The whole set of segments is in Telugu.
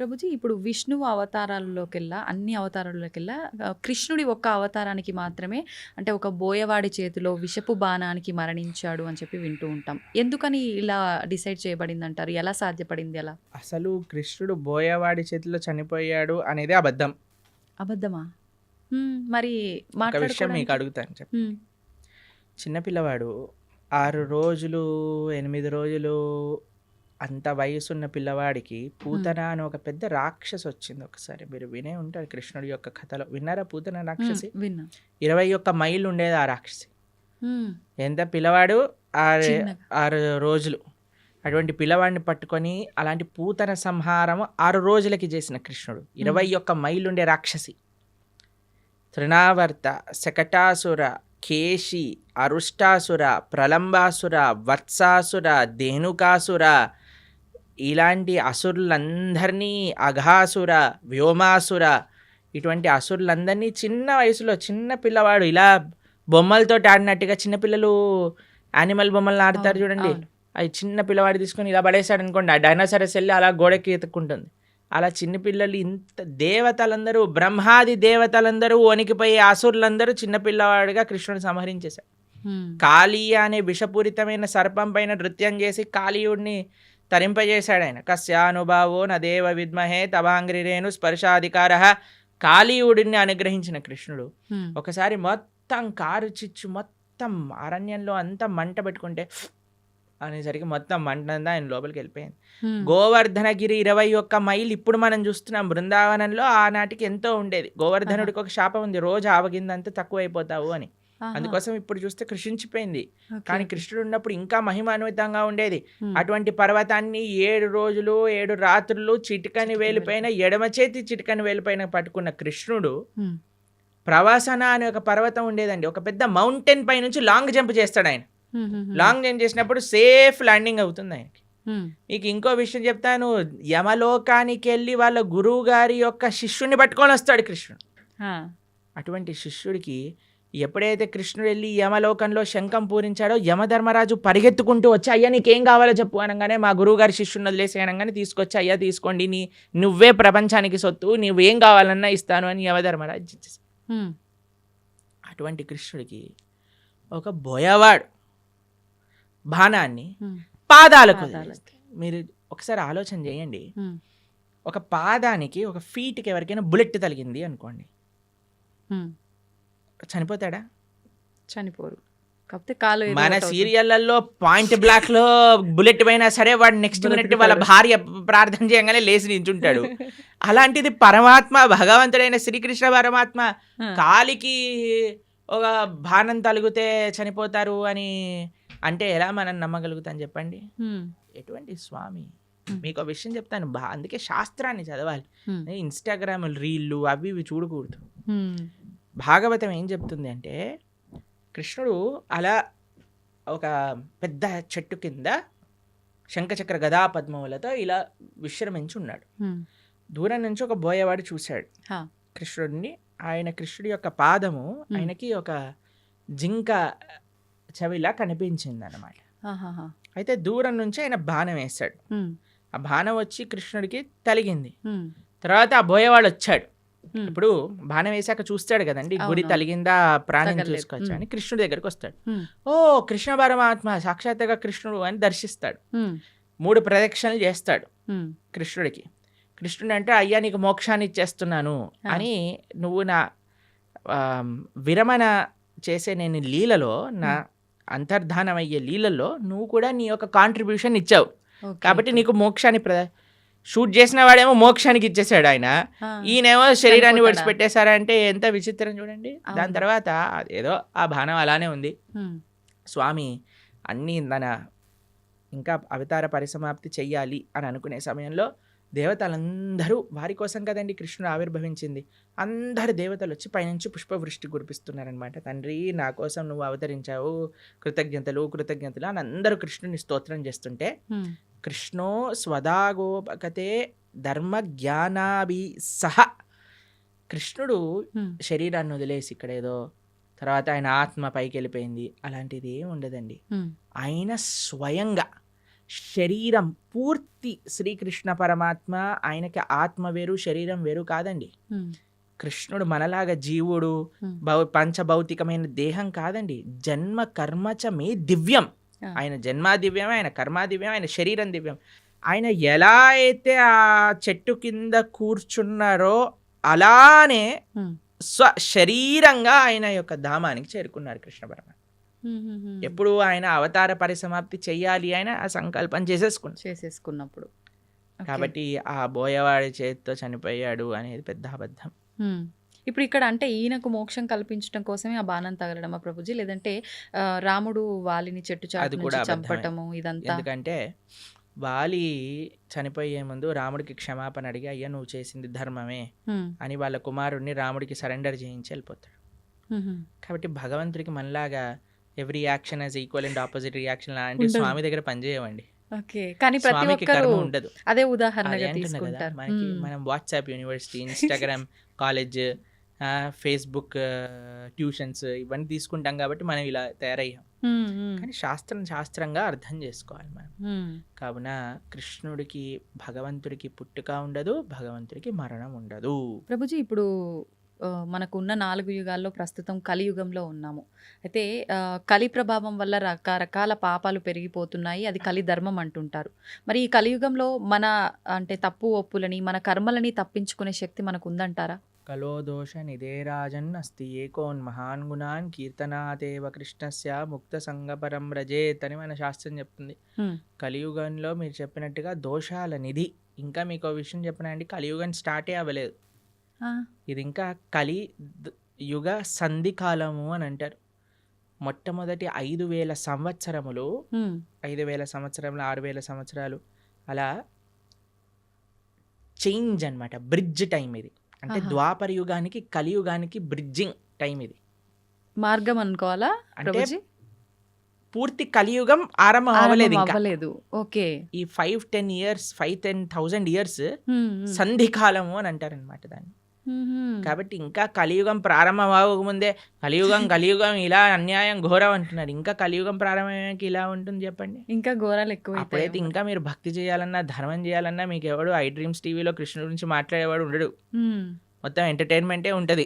ప్రభుజీ ఇప్పుడు విష్ణువు అవతారాల్లోకెల్లా అన్ని అవతారాల్లోకెల్లా కృష్ణుడి ఒక్క అవతారానికి మాత్రమే అంటే ఒక బోయవాడి చేతిలో విషపు బాణానికి మరణించాడు అని చెప్పి వింటూ ఉంటాం. ఎందుకని ఇలా డిసైడ్ చేయబడింది అంటారు ఎలా సాధ్యపడింది అలా? అసలు కృష్ణుడు బోయవాడి చేతిలో చనిపోయాడు అనేది అబద్ధం. అబద్ధమా? మరి విషయం మీకు అడుగుతాను చెప్ప చిన్నపిల్లవాడు ఆరు రోజులు ఎనిమిది రోజులు అంత వయసున్న పిల్లవాడికి పూతన అని ఒక పెద్ద రాక్షసి వచ్చింది ఒకసారి. మీరు వినే ఉంటారు కృష్ణుడి యొక్క కథలో. విన్నారా పూతన రాక్షసి? ఇరవై ఒక్క మైళ్ళు ఉండేది ఆ రాక్షసి. ఎంత పిల్లవాడు? ఆరు. ఆరు రోజులు. అటువంటి పిల్లవాడిని పట్టుకొని అలాంటి పూతన సంహారం ఆరు రోజులకి చేసిన కృష్ణుడు. ఇరవై ఒక్క మైలుండే రాక్షసి. తృణావర్త శకటాసుర కేశి అరుష్టాసుర ప్రలంబాసుర వత్సాసుర ధేనుకాసుర ఇలాంటి అసురులందరినీ అఘాసుర వ్యోమాసుర ఇటువంటి అసురులందరినీ చిన్న వయసులో చిన్న పిల్లవాడు ఇలా బొమ్మలతో ఆడినట్టుగా చిన్నపిల్లలు యానిమల్ బొమ్మలను ఆడతారు చూడండి. అవి చిన్న పిల్లవాడు తీసుకొని ఇలా పడేశాడు అనుకోండి ఆ డైనోసారస్ వెళ్ళి అలా గోడకి ఎత్తుక్కుంటుంది. అలా చిన్న పిల్లలు ఇంత దేవతలందరూ బ్రహ్మాది దేవతలందరూ వణికిపోయి అసురులందరూ చిన్న పిల్లవాడిగా కృష్ణుడు సంహరించేశాడు కాళీయ అనే విషపూరితమైన సర్పం పైన నృత్యం చేసి కాళీయుడిని తరింపజేశాడు ఆయన కస్యానుభావో నదేవ విద్మహే తవాంగ్రిరేణు స్పర్శాధికార. కాళీయుడిని అనుగ్రహించిన కృష్ణుడు ఒకసారి మొత్తం కారు చిచ్చు మొత్తం అరణ్యంలో అంతా మంట పెట్టుకుంటే అనేసరికి మొత్తం మంట అంతా ఆయన లోపలికి వెళ్ళిపోయింది. గోవర్ధనగిరి ఇరవై ఒక్క మైల్ ఇప్పుడు మనం చూస్తున్నాం. బృందావనంలో ఆనాటికి ఎంతో ఉండేది. గోవర్ధనుడికి ఒక శాపం ఉంది. రోజు ఆవగిందంతా తక్కువ అయిపోతావు అని. అందుకోసం ఇప్పుడు చూస్తే కృషించిపోయింది. కానీ. కృష్ణుడు ఉన్నప్పుడు ఇంకా మహిమాన్వితంగా ఉండేది. అటువంటి పర్వతాన్ని ఏడు రోజులు ఏడు రాత్రులు చిటికని వేలిపైన ఎడమ చేతి చిటికని వేలిపైన పట్టుకున్న కృష్ణుడు ప్రవాసన అనే ఒక పర్వతం ఉండేదండి. ఒక పెద్ద మౌంటైన్ పై నుంచి లాంగ్ జంప్ చేస్తాడు ఆయన. లాంగ్ జంప్ చేసినప్పుడు సేఫ్ ల్యాండింగ్ అవుతుంది ఆయనకి. మీకు ఇంకో విషయం చెప్తాను. యమలోకానికి వెళ్ళి వాళ్ళ గురువు గారి యొక్క శిష్యుని పట్టుకొని వస్తాడు కృష్ణుడు. అటువంటి శిష్యుడికి ఎప్పుడైతే కృష్ణుడు వెళ్ళి యమలోకంలో శంఖం పూరించాడో యమధర్మరాజు పరిగెత్తుకుంటూ వచ్చి అయ్యా నీకేం కావాలో చెప్పు అనగానే మా గురువుగారి శిష్యుని వదిలేసి అనగానే తీసుకొచ్చి అయ్యా తీసుకోండి నీ నువ్వే ప్రపంచానికి సొత్తు నువ్వేం కావాలన్నా ఇస్తాను అని యమధర్మరాజు అటువంటి కృష్ణుడికి ఒక బోయవాడు బాణాన్ని పాదాలకు. మీరు ఒకసారి ఆలోచన చేయండి. ఒక పాదానికి ఒక ఫీట్కి ఎవరికైనా బుల్లెట్ తగిలింది అనుకోండి. చనిపోతాడా? చనిపోరు. కాకపోతే కాలు మన. సీరియళ్ళలో పాయింట్ బ్లాక్లో బుల్లెట్ పోయినా సరే వాడు నెక్స్ట్ మినిట్ వాళ్ళ. భార్య ప్రార్థన చేయగానే లేచి నించుంటాడు. అలాంటిది పరమాత్మ భగవంతుడైన శ్రీకృష్ణ పరమాత్మ కాలికి ఒక బాణం తలిగితే చనిపోతారు అని అంటే ఎలా మనం నమ్మగలుగుతాం చెప్పండి? ఎటువంటి స్వామి. మీకు ఒక విషయం చెప్తాను. బా అందుకే శాస్త్రాన్ని చదవాలి. ఇన్స్టాగ్రామ్ రీళ్ళు అవి ఇవి చూడకూడదు. భాగవతం ఏం చెప్తుంది అంటే కృష్ణుడు అలా ఒక పెద్ద చెట్టు కింద శంఖచక్ర గదా పద్మములతో ఇలా విశ్రమించి ఉన్నాడు. దూరం నుంచి ఒక బోయవాడు చూశాడు. కృష్ణుడిని ఆయన కృష్ణుడి యొక్క పాదము ఆయనకి ఒక జింక చెవిలా కనిపించింది అనమాట. అయితే దూరం నుంచి ఆయన బాణం వేశాడు ఆ బాణం వచ్చి కృష్ణుడికి తలిగింది తర్వాత ఆ బోయవాడు వచ్చాడు. ఇప్పుడు బాణం వేశాక చూస్తాడు కదండి అవునవును. తలిగిందా ప్రాణం. చూసుకోవచ్చు. అని కృష్ణుడి దగ్గరికి వస్తాడు ఓ కృష్ణ పరమాత్మ సాక్షాత్తుగా కృష్ణుడు అని దర్శిస్తాడు మూడు ప్రదక్షిణలు చేస్తాడు. కృష్ణుడికి కృష్ణుడు అంటే అయ్యా నీకు మోక్షాన్ని ఇచ్చేస్తున్నాను. అని నువ్వు నా విరమణ చేసే నేను లీలలో నా అంతర్ధానం అయ్యే లీలలో నువ్వు కూడా నీ యొక్క కాంట్రిబ్యూషన్ ఇచ్చావు కాబట్టి. నీకు మోక్షాన్ని ప్ర షూట్ చేసిన వాడేమో మోక్షానికి ఇచ్చేసాడు ఆయన ఈయనేమో శరీరాన్ని? విడిచిపెట్టేశారంటే ఎంత విచిత్రం చూడండి దాని. తర్వాత ఏదో ఆ బాణం అలానే ఉంది స్వామి అన్నీ తన ఇంకా అవతార పరిసమాప్తి చెయ్యాలి అని అనుకునే సమయంలో దేవతలందరూ వారి కోసం కదండి కృష్ణుడు ఆవిర్భవించింది. అందరు దేవతలు వచ్చి పైనుంచి పుష్పవృష్టి కురిపిస్తున్నారనమాట తండ్రి నా కోసం నువ్వు అవతరించావు. కృతజ్ఞతలు కృతజ్ఞతలు అని అందరూ కృష్ణుని స్తోత్రం చేస్తుంటే కృష్ణో స్వదాగోపకతే ధర్మ జ్ఞానాభి సహ. కృష్ణుడు. శరీరాన్ని వదిలేసి ఇక్కడ ఏదో తర్వాత ఆయన ఆత్మ పైకి వెళ్ళిపోయింది అలాంటిది ఏం ఉండదండి. ఆయన స్వయంగా శరీరం పూర్తి శ్రీకృష్ణ పరమాత్మ ఆయనకి ఆత్మ వేరు శరీరం వేరు కాదండి. కృష్ణుడు మనలాగా జీవుడు. భౌ పంచభౌతికమైన దేహం కాదండి జన్మ కర్మచ మే దివ్యం. ఆయన జన్మ దివ్యం ఆయన కర్మ దివ్యం ఆయన శరీరం దివ్యం ఆయన ఎలా అయితే ఆ చెట్టు కింద కూర్చున్నారో అలానే. స్వ శరీరంగా ఆయన యొక్క ధామానికి చేరుకున్నారు కృష్ణ పరమాత్మ. ఎప్పుడు ఆయన అవతార పరిసమాప్తి చెయ్యాలి ఆయన ఆ సంకల్పం చేసేసుకున్నారు చేసేసుకున్నప్పుడు. కాబట్టి ఆ బోయవాడి చేతితో చనిపోయాడు అనేది పెద్ద అబద్ధం. ఇప్పుడు ఇక్కడ అంటే ఈయనకు మోక్షం కల్పించడం కోసమే ఆ బాణం తగలడమా ప్రభుజీ లేదంటే రాముడు వాలిని చెట్టు చాటు కూడా. చంపటము ఇదంతా ఎందుకంటే వాలి చనిపోయే ముందు రాముడికి క్షమాపణ అడిగి అయ్యా నువ్వు చేసింది ధర్మమే. అని వాళ్ళ కుమారుడిని రాముడికి సరెండర్ చేయించి వెళ్ళిపోతాడు. కాబట్టి భగవంతుడికి మనలాగా every action as equal and opposite reaction లాంటి. స్వామి దగ్గర పనిచేయమండి ఓకే కానీ ప్రతి ఒక్కరు ఉండదు అదే ఉదాహరణగా తీసుకుంటారు మనకి. మనం WhatsApp university Instagram college Facebook tuitions ఇవన్నీ తీసుకుంటాం కాబట్టి మనం ఇలా తయారయ్యాం. కానీ శాస్త్రం శాస్త్రంగా అర్థం చేసుకోవాలి మనం. కావున కృష్ణుడికి భగవంతుడికి పుట్టుక ఉండదు భగవంతుడికి మరణం ఉండదు ప్రభుజీ ఇప్పుడు ఆ, మనకు ఉన్న నాలుగు యుగాల్లో ప్రస్తుతం కలియుగంలో ఉన్నాము. అయితే కలి ప్రభావం వల్ల రకరకాల పాపాలు పెరిగిపోతున్నాయి. అది కలి ధర్మం అంటుంటారు. మరి ఈ కలియుగంలో మన అంటే తప్పు ఒప్పులని మన కర్మలని తప్పించుకునే శక్తి మనకు ఉందంటారా కలో దోష నిదేరాజన్ అస్తి ఏకోన్ మహాన్ గుణాన్ కీర్తనాదేవ కృష్ణస్య ముక్త సంగపరం రజేత్ అని మన శాస్త్రం చెప్తుంది. కలియుగంలో మీరు చెప్పినట్టుగా దోషాల నిధి. ఇంకా మీకు ఒక విషయం చెప్పనండి కలియుగం స్టార్టే అవ్వలేదు. ఇది ఇంకా కలి యుగ సంధి కాలము అని అంటారు. మొట్టమొదటి ఐదు వేల సంవత్సరములు. ఐదు వేల సంవత్సరములు ఆరు వేల సంవత్సరాలు అలా చేంజ్ అన్నమాట. బ్రిడ్జ్ టైం ఇది. అంటే. ద్వాపర యుగానికి కలియుగానికి బ్రిడ్జింగ్ టైం ఇది. మార్గం అనుకోవాలా అంటే పూర్తి కలియుగం ఆరంభం అవ్వలేదు అవ్వలేదు. ఓకే. ఈ five ten years five ten thousand years. సంధి కాలము అని అంటారనమాట దాన్ని. కాబట్టి ఇంకా కలియుగం ప్రారంభం అవ్వకముందే కలియుగం కలియుగం ఇలా అన్యాయం ఘోరం అంటున్నారు. ఇంకా కలియుగం ప్రారంభమయ్యాక ఇలా ఉంటుంది చెప్పండి? ఇంకా ఘోరాలు ఎక్కువ అప్పుడైతే ఇంకా మీరు భక్తి చేయాలన్నా ధర్మం చేయాలన్నా మీకు ఎవడు ఐ డ్రీమ్స్ టీవీలో కృష్ణుడి గురించి మాట్లాడేవాడు ఉండడు. మొత్తం ఎంటర్టైన్మెంటే ఉంటుంది.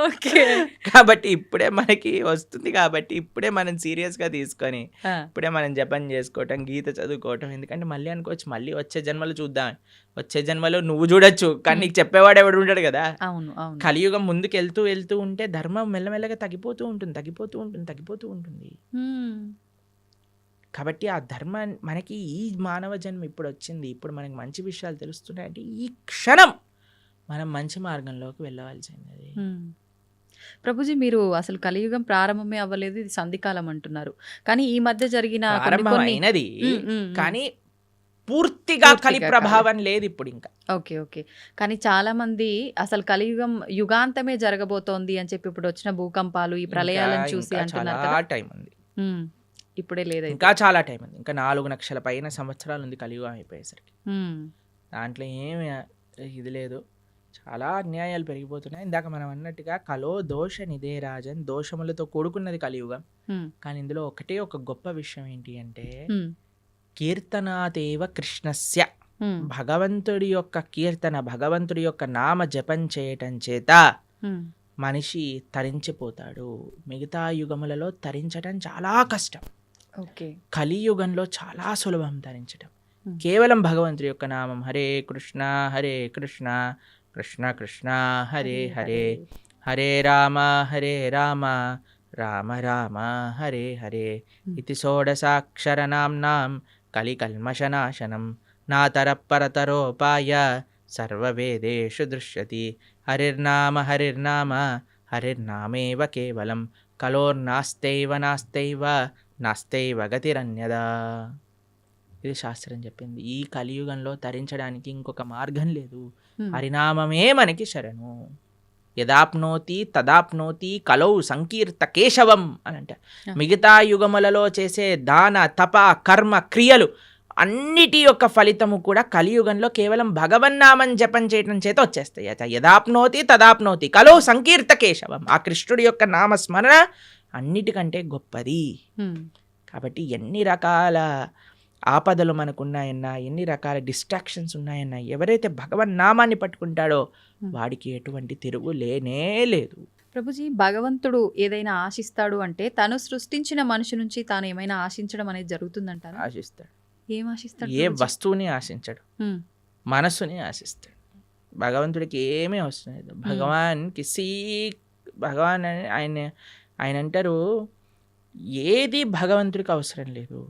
ఓకే. కాబట్టి ఇప్పుడే మనకి వస్తుంది కాబట్టి ఇప్పుడే మనం సీరియస్గా తీసుకొని ఇప్పుడే మనం జపం చేసుకోవటం గీత చదువుకోవటం. ఎందుకంటే మళ్ళీ అనుకోవచ్చు మళ్ళీ వచ్చే జన్మలో చూద్దాం. వచ్చే జన్మలో నువ్వు చూడొచ్చు కానీ నీకు చెప్పేవాడు ఎవడు ఉంటాడు కదా? అవును కలియుగం ముందుకు వెళ్తూ వెళ్తూ ఉంటే ధర్మం మెల్లమెల్లగా తగ్గిపోతూ ఉంటుంది తగ్గిపోతూ ఉంటుంది తగ్గిపోతూ ఉంటుంది. కాబట్టి ఆ ధర్మం మనకి ఈ మానవ జన్మ ఇప్పుడు వచ్చింది. ఇప్పుడు మనకి మంచి విషయాలు తెలుస్తున్నాయంటే ఈ క్షణం మనం మంచి మార్గంలోకి వెళ్ళవలసింది హ్మ్. ప్రభుజీ మీరు అసలు కలియుగం ప్రారంభమే అవ్వలేదు ఇది సంధికాలం అంటున్నారు. కానీ ఈ మధ్య జరిగిన ప్రారంభమైనది. కానీ పూర్తిగా కలి ప్రభావం లేదు ఇప్పుడు ఇంకా. Okay okay. కానీ చాలా మంది అసలు కలియుగం యుగాంతమే జరగబోతోంది అని చెప్పి ఇప్పుడు వచ్చిన భూకంపాలు ఈ ప్రళయాలను చూసి అంటున్నారు టైం ఉంది. ఇప్పుడే లేదైతే ఇంకా చాలా టైం ఉంది ఇంకా నాలుగు లక్షల పైన సంవత్సరాలు ఉంది కలియుగం అయిపోయేసరికి. దాంట్లో ఏమి ఇది లేదు చాలా అన్యాయాలు పెరిగిపోతున్నాయి ఇందాక మనం అన్నట్టుగా కలో దోష నిదే రాజన్ దోషములతో కూడుకున్నది కలియుగం. కానీ ఇందులో ఒకటే ఒక గొప్ప విషయం ఏంటి అంటే. కీర్తనాదేవ కృష్ణస్య. భగవంతుడి యొక్క కీర్తన భగవంతుడి యొక్క నామ జపం చేయటం చేత. మనిషి తరించిపోతాడు మిగతా యుగములలో తరించటం చాలా కష్టం కలియుగంలో చాలా సులభం Hmm. కేవలం భగవంతుడి యొక్క నామం హరే కృష్ణ హరే కృష్ణ కృష్ణ కృష్ణ హరే హరే హరే రామ హరే రామ రామ రామ హరే హరే. ఇది షోడసాక్షరనాంనాం కలికల్మషనాశనం నాతరపరతరోపాయ సర్వవేదేషు దృశ్యతి. హరిర్నామ హరిర్నామ హరిర్నామేవ కేవలం కలోర్నాస్తైవ నాస్తైవ నాస్తైవ గతిరన్యదా. ఇది శాస్త్రం చెప్పింది. ఈ కలియుగంలో తరించడానికి ఇంకొక మార్గం లేదు. హరినామమే మనకి శరణు. యదాప్నోతి తదాప్నోతి కలౌ సంకీర్త కేశవం అని అంటారు ఆ. మిగతా యుగములలో చేసే దాన తప కర్మ క్రియలు అన్నిటి యొక్క ఫలితము కూడా కలియుగంలో కేవలం భగవన్నామం జపం చేయటం చేత వచ్చేస్తాయి. యదాప్నోతి తదాప్నోతి కలో సంకీర్త కేశవం. ఆ కృష్ణుడి యొక్క నామస్మరణ అన్నిటికంటే గొప్పది. కాబట్టి ఎన్ని రకాల ఆపదలు మనకున్నాయన్నా ఎన్ని రకాల డిస్ట్రాక్షన్స్ ఉన్నాయన్నా ఎవరైతే భగవన్ నామాన్ని పట్టుకుంటాడో. వాడికి ఎటువంటి తిరుగు లేనే లేదు. ప్రభుజీ భగవంతుడు ఏదైనా ఆశిస్తాడు అంటే తను సృష్టించిన మనిషి నుంచి తాను ఏమైనా ఆశించడం అనేది జరుగుతుందంటారా? ఆశిస్తాడు. ఏం ఆశిస్తాడు ఏ? వస్తువుని ఆశించడు. మనస్సుని ఆశిస్తాడు. భగవంతుడికి ఏమీ అవసరం లేదు. భగవాన్ కిసి భగవాన్ ఆయన ఆయన అంటారు ఏది భగవంతుడికి అవసరం లేదు.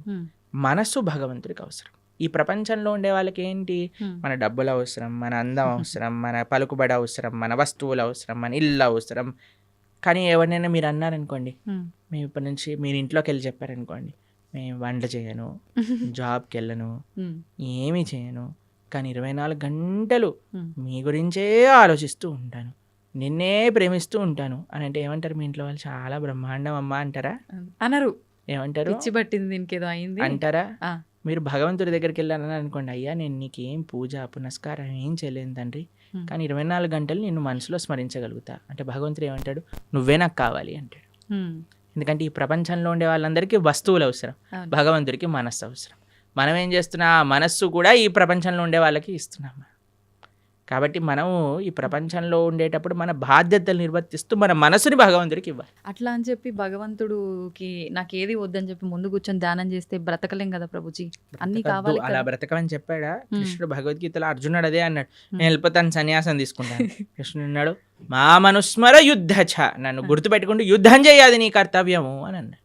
మనస్సు భగవంతుడికి అవసరం. ఈ ప్రపంచంలో ఉండే వాళ్ళకి ఏంటి? మన డబ్బులు అవసరం మన అందం అవసరం మన పలుకుబడి అవసరం మన వస్తువులు అవసరం మన ఇల్లు అవసరం. కానీ ఎవరినైనా మీరు అన్నారనుకోండి. మేము ఇప్పటి నుంచి మీరు ఇంట్లోకి వెళ్ళి చెప్పారనుకోండి మేము వంట చేయను జాబ్కి వెళ్ళను ఏమీ చేయను. కానీ ఇరవై నాలుగు గంటలు. మీ గురించే ఆలోచిస్తూ ఉంటాను. నిన్నే ప్రేమిస్తూ ఉంటాను. అని అంటే ఏమంటారు మీ ఇంట్లో వాళ్ళు? చాలా బ్రహ్మాండం అమ్మా అంటారా? అనరు. ఏమంటారు? పిచ్చి పట్టింది దీనికి ఏదో అయింది. అంటారా. మీరు భగవంతుడి దగ్గరికి వెళ్ళాలని అనుకోండి. అయ్యా నేను నీకేం పూజ పునస్కారం ఏం చేయలేను తండ్రి. కానీ ఇరవై నాలుగు గంటలు నేను మనసులో స్మరించగలుగుతా. అంటే భగవంతుడు ఏమంటాడు? నువ్వే నాకు కావాలి అంటాడు. ఎందుకంటే ఈ ప్రపంచంలో ఉండే వాళ్ళందరికీ వస్తువులు అవసరం. భగవంతుడికి మనస్సు అవసరం. మనం ఏం చేస్తున్నా? ఆ మనస్సు కూడా ఈ ప్రపంచంలో ఉండే వాళ్ళకి ఇస్తున్నాం. కాబట్టి మనము ఈ ప్రపంచంలో ఉండేటప్పుడు మన బాధ్యతలు నిర్వర్తిస్తూ మన మనసుని భగవంతుడికి ఇవ్వాలి. అట్లా అని చెప్పి భగవంతుడుకి నాకు ఏది వద్దని చెప్పి ముందు కూర్చొని ధ్యానం చేస్తే బ్రతకలేం కదా ప్రభుజీ? అన్ని కావాలి అలా. బ్రతకమని చెప్పాడా. కృష్ణుడు భగవద్గీతలో అర్జునుడు అదే అన్నాడు. నేను వెళ్ళిపోతాను సన్యాసం తీసుకుంటాను. కృష్ణుడు అన్నాడు మా మనుస్మర యుద్ధ ఛ నన్ను గుర్తుపెట్టుకుంటూ యుద్ధం చేయాలి నీ కర్తవ్యము అని అన్నాడు.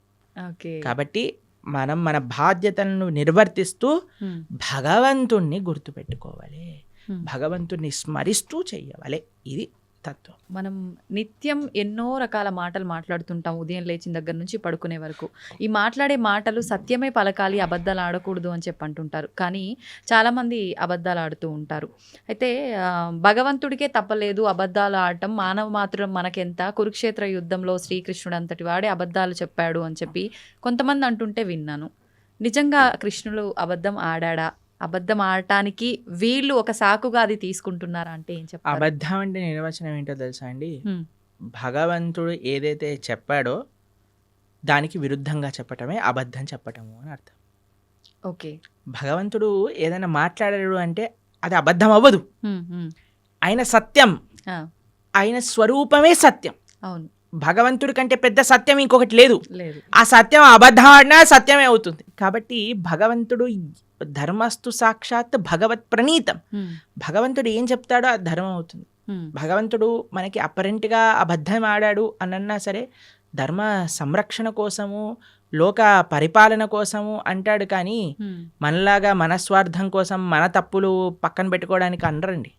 ఓకే. కాబట్టి మనం మన బాధ్యతలను నిర్వర్తిస్తూ భగవంతుణ్ణి గుర్తుపెట్టుకోవాలి. భగవంతుణ్ణి స్మరిస్తూ చెయ్యాలి ఇది తత్వం. మనం నిత్యం ఎన్నో రకాల మాటలు మాట్లాడుతుంటాం. ఉదయం లేచిన దగ్గర నుంచి పడుకునే వరకు. ఈ మాట్లాడే మాటలు సత్యమే పలకాలి అబద్ధాలు ఆడకూడదు అని చెప్పి అంటుంటారు. కానీ చాలామంది అబద్ధాలు ఆడుతూ ఉంటారు. అయితే భగవంతుడికే తప్పలేదు అబద్ధాలు ఆడటం. మానవ మాత్రం మనకెంత? కురుక్షేత్ర యుద్ధంలో శ్రీకృష్ణుడు అంతటి వాడే అబద్ధాలు చెప్పాడు అని చెప్పి కొంతమంది అంటుంటే విన్నాను. నిజంగా కృష్ణుడు అబద్ధం ఆడాడా? అబద్ధం ఆడటానికి వీళ్ళు ఒక సాకుగా అది తీసుకుంటున్నారా అంటే ఏం చెప్తారు? అబద్ధం అంటే నిర్వచనం ఏంటో తెలుసా అండి. భగవంతుడు ఏదైతే చెప్పాడో దానికి విరుద్ధంగా చెప్పటమే అబద్ధం చెప్పటము అని అర్థం. ఓకే. భగవంతుడు ఏదైనా మాట్లాడాడు అంటే అది అబద్ధం అవ్వదు. ఆయన సత్యం. ఆయన స్వరూపమే సత్యం. అవును. భగవంతుడి కంటే పెద్ద సత్యం ఇంకొకటి లేదు. ఆ సత్యం అబద్ధం ఆడినా సత్యమే అవుతుంది. కాబట్టి భగవంతుడు ధర్మస్తు సాక్షాత్ భగవత్ ప్రణీతం. హ్మ్, భగవంతుడు ఏం చెప్తాడో అది ధర్మం అవుతుంది హ్మ్, భగవంతుడు మనకి అపరెంట్గా అబద్ధం ఆడాడు అన్నన్నా సరే ధర్మ సంరక్షణ కోసము లోక పరిపాలన కోసము అంటాడు కానీ హ్మ్. మనలాగా మన స్వార్థం కోసం మన తప్పులు పక్కన పెట్టుకోవడానికి అనరండి.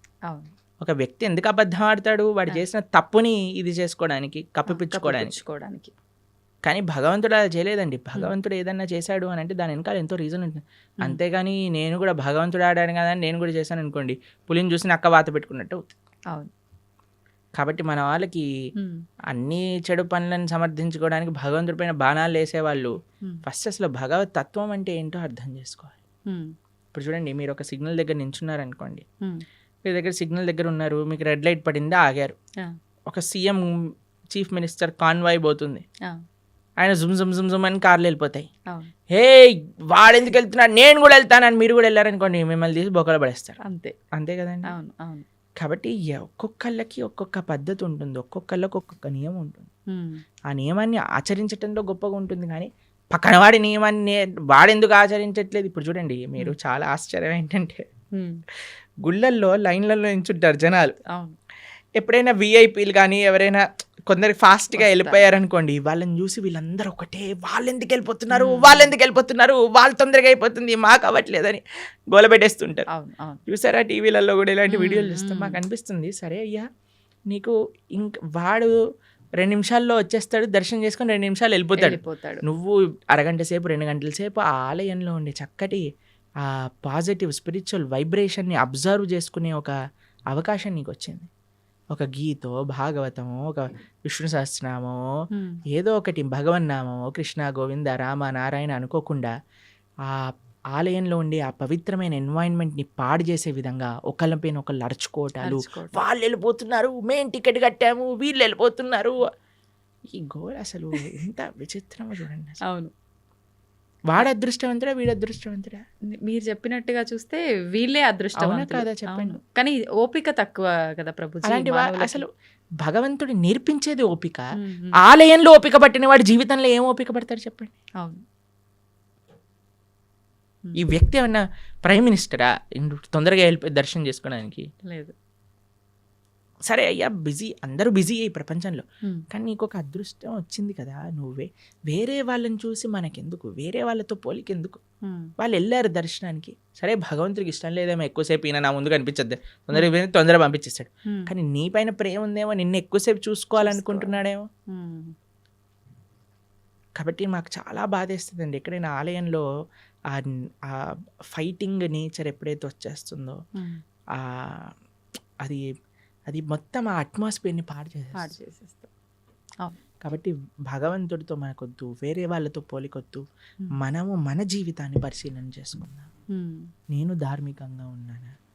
ఒక వ్యక్తి ఎందుకు అబద్ధం ఆడతాడు? వాడు. చేసిన తప్పుని ఇది చేసుకోవడానికి కప్పిపుచ్చుకోవడానికి. కానీ భగవంతుడు అలా చేయలేదండి. భగవంతుడు ఏదన్నా చేశాడు అని అంటే దాని వెనకాల ఎంతో రీజన్ ఉంటుంది. అంతేగాని నేను కూడా భగవంతుడు ఆడాను కదా నేను కూడా చేశాను అనుకోండి పులిని చూసి నక్క వాత పెట్టుకున్నట్టు అవుతుంది. అవును. కాబట్టి మన వాళ్ళకి అన్ని చెడు పనులను సమర్థించుకోవడానికి భగవంతుడి పైన బాణాలు వేసేవాళ్ళు ఫస్ట్ అసలు భగవత్ తత్వం అంటే ఏంటో అర్థం చేసుకోవాలి. ఇప్పుడు చూడండి మీరు ఒక సిగ్నల్ దగ్గర నించున్నారనుకోండి. మీ దగ్గర సిగ్నల్ దగ్గర ఉన్నారు మీకు రెడ్ లైట్ పడిందా ఆగారు. ఒక సీఎం చీఫ్ మినిస్టర్ కాన్వాయ్ పోతుంది. ఆయన జుమ్ జుమ్ జుమ్ జుమ్ అని కార్లు వెళ్ళిపోతాయి. హే వాడెందుకు వెళ్తున్నాడు? నేను కూడా వెళ్తానని మీరు కూడా వెళ్ళారనుకోండి మిమ్మల్ని తీసి బొక్కలు పడేస్తారు. అంతే. అంతే కదండి. అవును అవును. కాబట్టి ఒక్కొక్కళ్ళకి ఒక్కొక్క పద్ధతి ఉంటుంది. ఒక్కొక్కళ్ళకి ఒక్కొక్క నియమం ఉంటుంది. ఆ నియమాన్ని ఆచరించడంలో గొప్పగా ఉంటుంది కానీ పక్కన వాడి నియమాన్ని వాడెందుకు ఆచరించట్లేదు? ఇప్పుడు చూడండి మీరు చాలా ఆశ్చర్యం ఏంటంటే. గుళ్ళల్లో లైన్లలో నించుంటారు జనాలు. అవును. ఎప్పుడైనా విఐపీలు కానీ ఎవరైనా కొందరు ఫాస్ట్గా. వెళ్ళిపోయారనుకోండి వాళ్ళని చూసి వీళ్ళందరూ ఒకటే వాళ్ళు ఎందుకు వెళ్ళిపోతున్నారు. వాళ్ళు ఎందుకు వెళ్ళిపోతున్నారు? వాళ్ళు తొందరగా అయిపోతుంది మాకు అవ్వట్లేదని గోలబెట్టేస్తుంటారు చూసారా టీవీలలో కూడా ఇలాంటి వీడియోలు చూస్తాం. మాకు అనిపిస్తుంది. సరే అయ్యా నీకు ఇంక వాడు రెండు నిమిషాల్లో వచ్చేస్తాడు దర్శనం చేసుకొని రెండు నిమిషాలు వెళ్ళిపోతాడు. వెళ్ళిపోతాడు. నువ్వు అరగంట సేపు రెండు గంటల సేపు ఆ ఆలయంలో ఉండే చక్కటి ఆ పాజిటివ్ స్పిరిచువల్ వైబ్రేషన్ని అబ్జర్వ్ చేసుకునే ఒక అవకాశం నీకు వచ్చింది ఒక గీతో భాగవతమో ఒక విష్ణు సహస్రనామో ఏదో ఒకటి భగవన్నామమో కృష్ణ గోవింద రామ నారాయణ అనుకోకుండా ఆ ఆలయంలో ఉండే ఆ పవిత్రమైన ఎన్వైరన్మెంట్ని పాడు చేసే విధంగా ఒకళ్ళపైన ఒకళ్ళు అరుచుకోవటాలు అరుచుకోవటం. వాళ్ళు వెళ్ళిపోతున్నారు మేము టికెట్ కట్టాము వీళ్ళు వెళ్ళిపోతున్నారు ఈ గోల్ అసలు ఎంత విచిత్రమో చూడండి. అవును వాడు అదృష్టవంతుడా వీడు అదృష్టవంతుడా? మీరు చెప్పినట్టుగా చూస్తే వీళ్ళే అదృష్టవంతులు. కాదా? చెప్పండి. కానీ ఓపిక తక్కువ కదా ప్రభుజీ అలాంటి. అసలు భగవంతుడు నేర్పించేది ఓపిక. ఆలయంలో ఓపిక పట్టిన వాడు జీవితంలో ఏం ఓపిక పడతాడు చెప్పండి? అవును. ఈ వ్యక్తి ఏమన్నా ప్రైమ్ మినిస్టరా? తొందరగా వెళ్ళిపోయి దర్శనం చేసుకోవడానికి? లేదు. సరే అయ్యా బిజీ అందరూ బిజీ ఈ ప్రపంచంలో. కానీ నీకు ఒక అదృష్టం వచ్చింది కదా నువ్వే. వేరే వాళ్ళని చూసి మనకెందుకు? వేరే వాళ్ళతో పోలికెందుకు? వాళ్ళు వెళ్ళారు దర్శనానికి. సరే భగవంతుడికి ఇష్టం లేదేమో ఎక్కువసేపు ఈయన నా ముందు కనిపించద్దు తొందరగా తొందరగా పంపించేస్తాడు. కానీ నీ పైన ప్రేమ ఉందేమో నిన్ను ఎక్కువసేపు చూసుకోవాలనుకుంటున్నాడేమో? కాబట్టి మాకు చాలా బాధేస్తుందండి. ఎక్కడైనా ఆలయంలో ఆ ఫైటింగ్ నేచర్ ఎప్పుడైతే వచ్చేస్తుందో అది అది మొత్తం ఆ అట్మాస్ఫియర్ని పాడు పాడు చేసేస్తాం కాబట్టి భగవంతుడితో మనకొద్దు వేరే వాళ్ళతో పోలికొద్దు. మనము మన జీవితాన్ని పరిశీలన చేసుకుందాం. నేను ధార్మికంగా ఉన్నాను?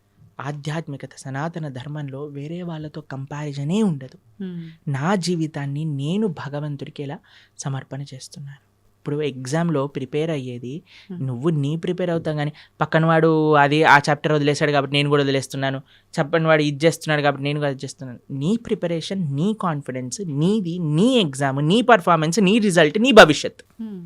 ఆధ్యాత్మికత సనాతన ధర్మంలో వేరే వాళ్ళతో కంపారిజనే ఉండదు. నా జీవితాన్ని నేను భగవంతుడికి ఎలా సమర్పణ చేస్తున్నాను? ఇప్పుడు ఎగ్జామ్లో ప్రిపేర్ అయ్యేది Hmm. నువ్వు నీ ప్రిపేర్ అవుతావు కానీ పక్కన వాడు అది ఆ చాప్టర్ వదిలేశాడు కాబట్టి నేను కూడా వదిలేస్తున్నాను చెప్పని వాడు ఇది చేస్తున్నాడు కాబట్టి నేను కూడా చేస్తున్నాను నీ ప్రిపరేషన్ నీ కాన్ఫిడెన్స్ నీది నీ ఎగ్జామ్ నీ పర్ఫార్మెన్స్ నీ రిజల్ట్ నీ భవిష్యత్ ఉమ్,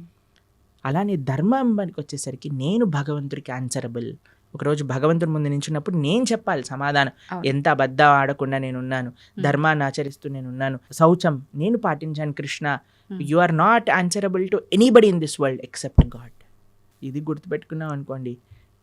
అలానే ధర్మం మనకి వచ్చేసరికి నేను భగవంతుడికి ఆన్సరబుల్ ఒకరోజు భగవంతుడి ముందు నించున్నప్పుడు నేను చెప్పాలి సమాధానం. ఎంత అబద్ధ ఆడకుండా నేను ఉన్నాను ధర్మాన్ని ఆచరిస్తూ నేను ఉన్నాను శౌచం నేను పాటించాను Krishna Hmm. You are not answerable to anybody in this world except God ఇది గుర్తుపెట్టుకున్నాం అనుకోండి.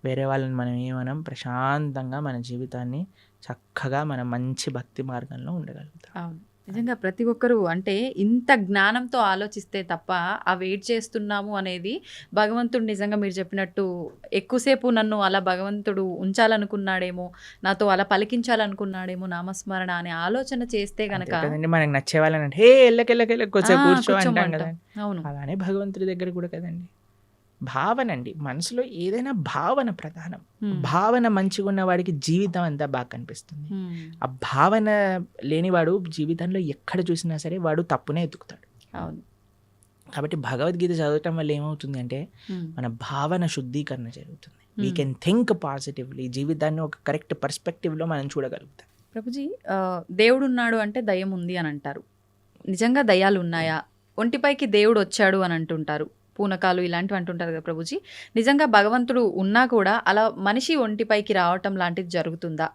వేరే వాళ్ళని మనం ఏమనం? ప్రశాంతంగా మన జీవితాన్ని చక్కగా మన మంచి భక్తి మార్గంలో ఉండగలుగుతాం. నిజంగా ప్రతి ఒక్కరూ అంటే ఇంత జ్ఞానంతో ఆలోచిస్తే తప్ప ఆ వెయిట్ చేస్తున్నాము అనేది భగవంతుడు నిజంగా మీరు చెప్పినట్టు ఎక్కువసేపు నన్ను అలా భగవంతుడు ఉంచాలనుకున్నాడేమో నాతో అలా పలికించాలనుకున్నాడేమో నామస్మరణ అనే ఆలోచన చేస్తే గనక కదండి మనకి నచ్చే వాళ్ళని అంటే హే ఎల్లకెళ్ళకెళ్ళ కొంచెం ఆ, కూర్చో అంటాం కూర్చోమంటాం. కదా. అవును. అలానే భగవంతుడి దగ్గర కూడా కదండి. భావన అండి మనసులో ఏదైనా భావన ప్రధానం. భావన మంచిగా ఉన్న వాడికి జీవితం అంతా బాగా కనిపిస్తుంది. ఆ భావన లేనివాడు జీవితంలో ఎక్కడ చూసినా సరే వాడు తప్పునే ఎత్తుకుతాడు. అవును. కాబట్టి భగవద్గీత చదవటం వల్ల ఏమవుతుంది అంటే మన భావన శుద్ధీకరణ జరుగుతుంది. వీ. కెన్ థింక్ పాజిటివ్లీ జీవితాన్ని ఒక కరెక్ట్ పర్స్పెక్టివ్లో మనం చూడగలుగుతాం. ప్రభుజీ దేవుడు ఉన్నాడు అంటే దయ్యం ఉంది అని అంటారు. నిజంగా దయ్యాలు ఉన్నాయా ఒంటిపైకి దేవుడు వచ్చాడు అని అంటుంటారు. పూనకాలు ఇలాంటివి అంటుంటారు కదా ప్రభుజీ. నిజంగా భగవంతుడు ఉన్నా కూడా అలా మనిషి ఒంటిపైకి రావటం లాంటిది జరుగుతుందా?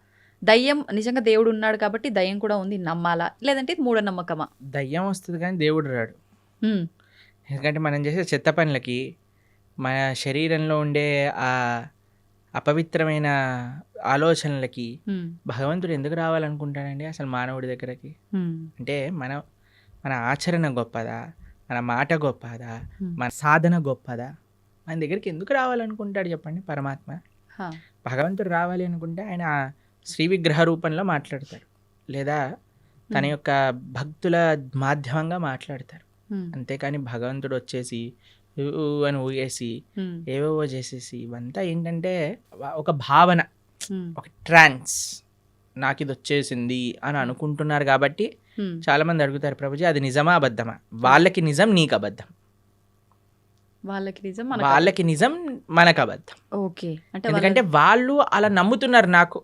దయ్యం నిజంగా దేవుడు ఉన్నాడు కాబట్టి దయ్యం కూడా ఉంది నమ్మాలా? లేదంటే ఇది మూఢనమ్మకమా? దయ్యం వస్తుంది కానీ దేవుడు రాడు. ఎందుకంటే మనం చేసే చెత్త పనులకి మన శరీరంలో ఉండే ఆ అపవిత్రమైన ఆలోచనలకి భగవంతుడు ఎందుకు రావాలనుకుంటాడండి అసలు మానవుడి దగ్గరకి? అంటే మన మన ఆచరణ గొప్పదా? మన మాట గొప్పదా. మన సాధన గొప్పదా? మన దగ్గరికి ఎందుకు రావాలనుకుంటాడు చెప్పండి పరమాత్మ? భగవంతుడు రావాలి అనుకుంటే ఆయన శ్రీ విగ్రహ రూపంలో మాట్లాడతాడు. లేదా తన. యొక్క భక్తుల మాధ్యమంగా మాట్లాడతారు. అంతేకాని భగవంతుడు వచ్చేసి అని ఊగేసి ఏవేవో చేసేసి ఇవంతా ఏంటంటే ఒక భావన ఒక ట్రాన్స్ నాకు ఇది వచ్చేసింది అని అనుకుంటున్నారు కాబట్టి చాలా మంది అడుగుతారు ప్రభుజీ అది నిజమా అబద్ధమా? వాళ్ళకి నిజం నీకు అబద్ధం. వాళ్ళకి నిజం వాళ్ళకి నిజం మనకు అబద్ధం. ఓకే. అంటే ఎందుకంటే వాళ్ళు అలా నమ్ముతున్నారు నాకు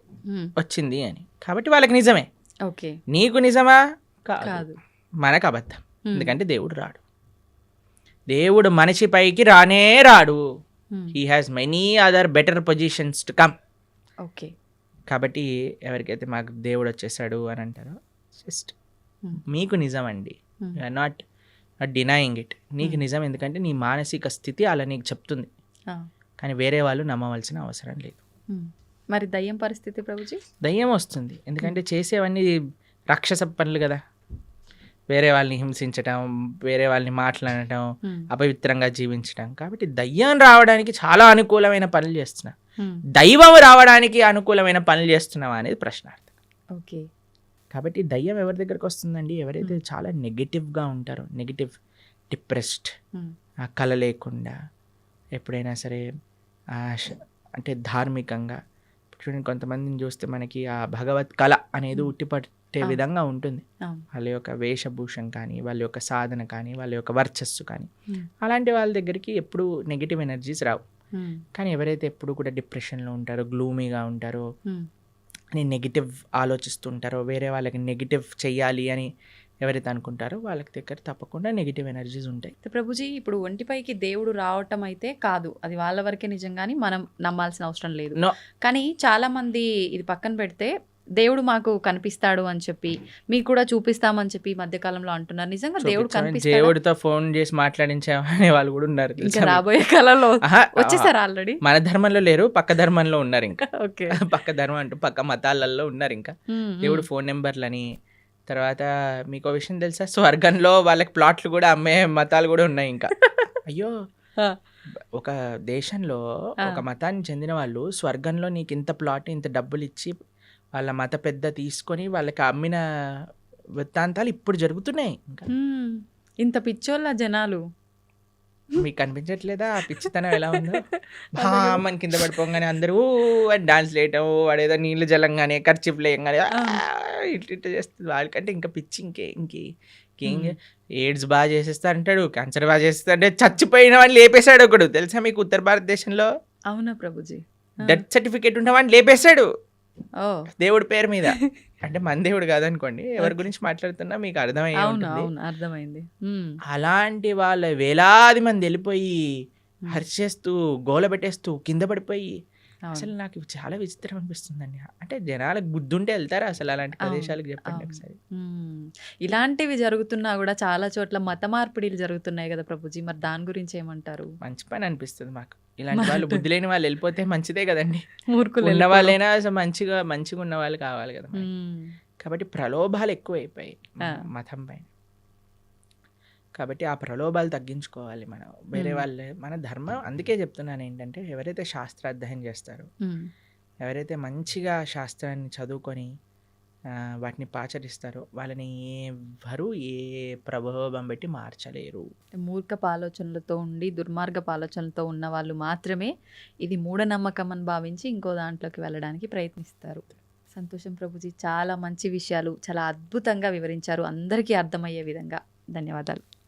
వచ్చింది అని. కాబట్టి వాళ్ళకి నిజమే. ఓకే. నీకు నిజమా? కాదు. మనకు అబద్ధం. ఎందుకంటే దేవుడు రాడు. దేవుడు మనిషి పైకి రానే రాడు. He has many other better positions to come okay. కాబట్టి ఎవరికైతే మాకు దేవుడు వచ్చేసాడు అని అంటారో జస్ట్ Hmm. మీకు నిజం అండి నాట్ నాట్ డినయింగ్ ఇట్ నీకు Hmm. నిజం ఎందుకంటే నీ మానసిక స్థితి అలా నీకు చెప్తుంది. కానీ వేరే వాళ్ళు నమ్మవలసిన అవసరం లేదు. ఉమ్. మరి దయ్యం పరిస్థితి ప్రభుజీ? దయ్యం వస్తుంది. ఎందుకంటే చేసేవన్నీ రాక్షస పనులు కదా. వేరే వాళ్ళని హింసించటం వేరే వాళ్ళని మాట్లాడటం అపవిత్రంగా జీవించడం కాబట్టి దయ్యం రావడానికి చాలా అనుకూలమైన పనులు చేస్తున్నా. దైవం రావడానికి అనుకూలమైన పనులు చేస్తున్నావా అనేది ప్రశ్నార్థం. ఓకే. కాబట్టి దయ్యం ఎవరి దగ్గరకు వస్తుందండి? ఎవరైతే చాలా నెగిటివ్గా ఉంటారో నెగిటివ్ డిప్రెస్డ్ ఆ కళ లేకుండా ఎప్పుడైనా సరే అంటే ధార్మికంగా చూడండి కొంతమందిని చూస్తే మనకి ఆ భగవత్ కళ అనేది. ఉట్టిపట్టే ఆ. విధంగా ఉంటుంది. వాళ్ళ యొక్క వేషభూషం కానీ వాళ్ళ యొక్క సాధన కానీ వాళ్ళ యొక్క వర్చస్సు కానీ. అలాంటి వాళ్ళ దగ్గరికి ఎప్పుడు నెగిటివ్ ఎనర్జీస్ రావు. కానీ ఎవరైతే ఎప్పుడు కూడా డిప్రెషన్లో ఉంటారో గ్లూమీగా ఉంటారో. అని నెగిటివ్ ఆలోచిస్తుంటారో వేరే వాళ్ళకి నెగిటివ్ చెయ్యాలి అని ఎవరైతే అనుకుంటారో వాళ్ళకి దగ్గర తప్పకుండా నెగిటివ్ ఎనర్జీస్ ఉంటాయి ప్రభుజీ ఇప్పుడు ఒంటిపైకి దేవుడు రావటం అయితే కాదు అది వాళ్ళ వరకే నిజం కానీ మనం నమ్మాల్సిన అవసరం లేదు. కానీ చాలా మంది ఇది పక్కన పెడితే దేవుడు మాకు కనిపిస్తాడు అని చెప్పి మీకు కూడా చూపిస్తామని చెప్పి ఈ మధ్యకాలంలో అంటున్నారు. నిజంగా దేవుడు కనిపిస్తాడు? దేవుడితో ఫోన్ చేసి మాట్లాడించామనే వాళ్ళు కూడా ఉన్నారు ఇంకా? రాబోయే కాలంలో వచ్చేసారు ఆల్రెడీ? మన ధర్మంలో లేరు పక్క ధర్మంలో ఉన్నారు ఇంకా. ఓకే. పక్క ధర్మం అంటూ పక్క మతాలలో ఉన్నారు ఇంకా. దేవుడు ఫోన్ నెంబర్లని తర్వాత మీకు విషయం తెలుసా? స్వర్గంలో వాళ్ళకి ప్లాట్లు కూడా అమ్మే మతాలు కూడా ఉన్నాయి ఇంకా. అయ్యో. ఒక దేశంలో. ఒక మతానికి చెందిన వాళ్ళు స్వర్గంలో నీకు ఇంత ప్లాట్ ఇంత డబ్బులు ఇచ్చి వాళ్ళ మత పెద్ద తీసుకొని వాళ్ళకి అమ్మిన వృత్తాంతాలు ఇప్పుడు జరుగుతున్నాయి ఇంకా. ఇంత పిచ్చోళ్ళ జనాలు. మీకు కనిపించట్లేదా? ఆ పిచ్చితనం ఎలా ఉందో. మన కింద పడిపోగానే అందరూ అని డాన్స్ లేయటం వాడేదో నీళ్ళు జలంగానే ఖర్చు లేయంగానే. ఇట్లా ఇట్లా చేస్తుంది వాళ్ళకంటే ఇంకా పిచ్చి ఇంకే ఇంకే. ఎయిడ్స్ బాగా చేసేస్తా అంటాడు క్యాన్సర్ బాగా చేస్తా అంటే చచ్చిపోయిన వాడిని లేపేశాడు ఒకడు. తెలుసా మీకు ఉత్తర భారతదేశంలో? అవునా ప్రభుజీ. డెత్ సర్టిఫికేట్ ఉన్న వాడిని లేపేశాడు. దేవుడి పేరు మీద. అంటే మన దేవుడు కాదనుకోండి ఎవరి గురించి మాట్లాడుతున్నా మీకు అర్థమైంది. ఉమ్, అలాంటి వాళ్ళ వేలాది మంది వెళ్ళిపోయి హర్షేస్తూ గోల పెట్టేస్తూ కింద పడిపోయి. అసలు నాకు చాలా విచిత్రం అనిపిస్తుందండి. అంటే జనాలకు బుద్ధుంటే వెళ్తారా అసలు అలాంటి ప్రదేశాలకు చెప్పండి. ఒకసారి. ఇలాంటివి జరుగుతున్నా కూడా చాలా చోట్ల మత మార్పిడిలు జరుగుతున్నాయి కదా ప్రభుజీ. మరి దాని గురించి ఏమంటారు? మంచి పని అనిపిస్తుంది మాకు. ఇలాంటి వాళ్ళు బుద్ధి లేని వాళ్ళు వెళ్ళిపోతే మంచిదే కదండి. మూర్ఖులు ఉన్న. వాళ్ళైనా అసలు మంచిగా మంచిగా ఉన్న వాళ్ళు కావాలి కదా కాబట్టి ప్రలోభాలు ఎక్కువైపోయాయి. మతం పైన. కాబట్టి ఆ ప్రలోభాలు తగ్గించుకోవాలి మనం. వేరే. వాళ్ళే మన ధర్మం అందుకే చెప్తున్నాను ఏంటంటే ఎవరైతే శాస్త్ర అధ్యయనం చేస్తారో ఎవరైతే మంచిగా శాస్త్రాన్ని చదువుకొని వాటిని పాచరిస్తారో వాళ్ళని ఎవ్వరూ ఏ ప్రభావం పెట్టి మార్చలేరు. మూర్ఖపు ఆలోచనలతో ఉండి దుర్మార్గపు ఆలోచనలతో ఉన్న వాళ్ళు మాత్రమే ఇది మూఢనమ్మకం అని భావించి ఇంకో దాంట్లోకి వెళ్ళడానికి ప్రయత్నిస్తారు. సంతోషం ప్రభుజీ చాలా మంచి విషయాలు చాలా అద్భుతంగా వివరించారు. అందరికీ అర్థమయ్యే విధంగా. ధన్యవాదాలు.